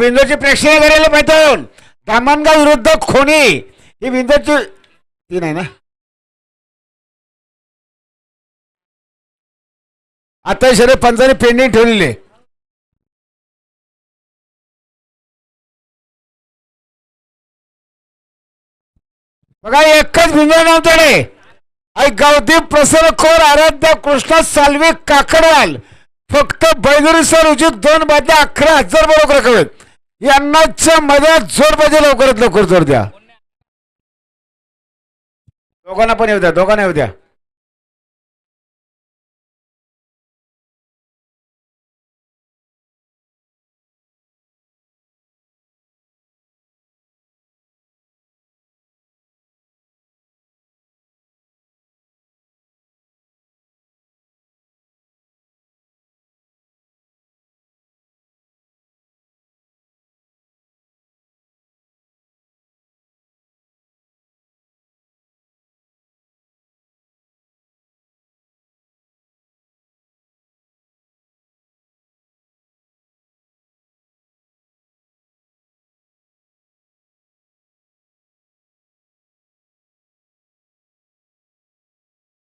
विंदोरची प्रेक्षणीय करायला पाहिजे धामणगाव विरुद्ध खोणी ही विंदोरची ती नाही ना? आता शरीर पंचाने पेंडिंग ठेवलेले बघा एकच बिंदू नव्हते आई प्रसन्न खोर आराध्य कृष्णा साल्वे काकडवाल. फक्त बैदुरीसर उचित दोन बाद्या अकरा हजार बरोबर कळत यांनाच्या मध्यात जोर पाहिजे लवकरात लवकर जोर द्या. दोघांना पण येऊ द्या दोघांना येऊ द्या.